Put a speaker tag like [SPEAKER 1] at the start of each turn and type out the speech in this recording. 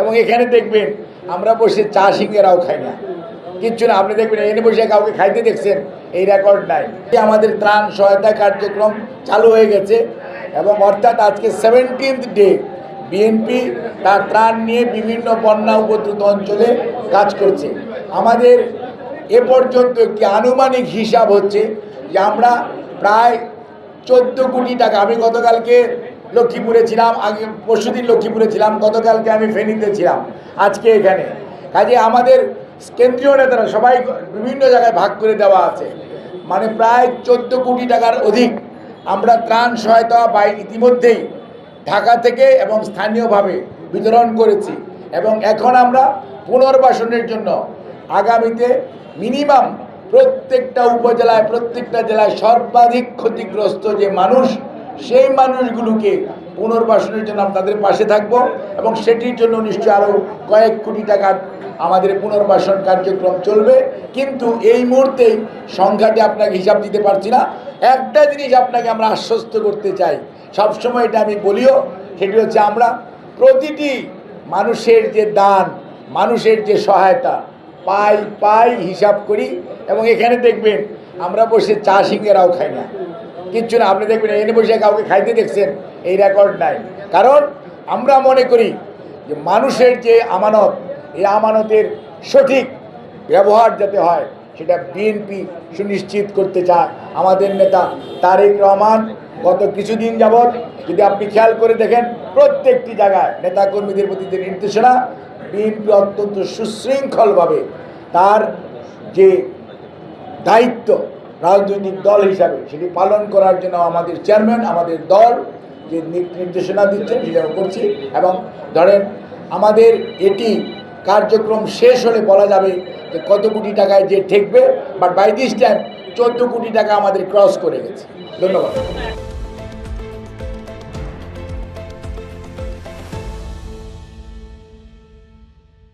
[SPEAKER 1] এবং এখানে দেখবেন, আমরা বসে চা সিঙ্গেরাও খাই না। কিচ্ছু না, আপনি দেখবেন এনে বসে কাউকে খাইতে দেখছেন, এই রেকর্ড নাই। আমাদের ত্রাণ সহায়তা কার্যক্রম চালু হয়ে গেছে এবং অর্থাৎ আজকে সেভেন্টিন্থ ডে বিএনপি তার ত্রাণ নিয়ে বিভিন্ন বন্যা উপদ্রুত অঞ্চলে কাজ করছে। আমাদের এ পর্যন্ত একটি আনুমানিক হিসাব হচ্ছে যে আমরা প্রায় চোদ্দ কোটি টাকা, আমি গতকালকে লক্ষ্মীপুরে ছিলাম, আগে পরশুদিন লক্ষ্মীপুরে ছিলাম, গতকালকে আমি ফেনীতে ছিলাম, আজকে এখানে। কাজে আমাদের কেন্দ্রীয় নেতারা সবাই বিভিন্ন জায়গায় ভাগ করে দেওয়া আছে। মানে প্রায় চোদ্দ কোটি টাকার অধিক আমরা ত্রাণ সহায়তা বা ইতিমধ্যেই ঢাকা থেকে এবং স্থানীয়ভাবে বিতরণ করেছি এবং এখন আমরা পুনর্বাসনের জন্য আগামীতে মিনিমাম প্রত্যেকটা উপজেলায়, প্রত্যেকটা জেলায় সর্বাধিক ক্ষতিগ্রস্ত যে মানুষ সেই মানুষগুলোকে পুনর্বাসনের জন্য তাদের পাশে থাকব এবং সেটির জন্য নিশ্চয়ই আরও কয়েক কোটি টাকার আমাদের পুনর্বাসন কার্যক্রম চলবে। কিন্তু এই মুহূর্তেই সংখ্যাটি আপনাকে হিসাব দিতে পারছি না। একটা জিনিস আপনাকে আমরা আশ্বস্ত করতে চাই, সবসময় এটা আমি বলিও, সেটি হচ্ছে আমরা প্রতিটি মানুষের যে দান, মানুষের যে সহায়তা, পাই পাই হিসাব করি এবং এখানে দেখবেন আমরা বসে চা সিঙ্গেরাও খাই না। কিচ্ছু না, আপনি দেখবেন এনে বসে কাউকে খাইতে দেখছেন, এই রেকর্ড নাই। কারণ আমরা মনে করি যে মানুষের যে আমানত, এই আমানতের সঠিক ব্যবহার যাতে হয়, সেটা বিএনপি সুনিশ্চিত করতে চায়। আমাদের নেতা তারেক রহমান গত কিছুদিন যাবৎ, যদি আপনি খেয়াল করে দেখেন, প্রত্যেকটি জায়গায় নেতাকর্মীদের প্রতি যে নির্দেশনা বিএনপি অত্যন্ত সুশৃঙ্খলভাবে তার যে দায়িত্ব রাজনৈতিক দল হিসাবে সেটি পালন করার জন্য আমাদের চেয়ারম্যান, আমাদের দল যে নির্দেশনা দিচ্ছেন সেটা করছি। এবং ধরেন আমাদের এটি কার্যক্রম শেষ হলে বলা যাবে যে কত কোটি টাকায় যে ঠেকবে বাট বাই দিস টাইম চোদ্দ কোটি টাকা আমাদের ক্রস করে গেছে। ধন্যবাদ।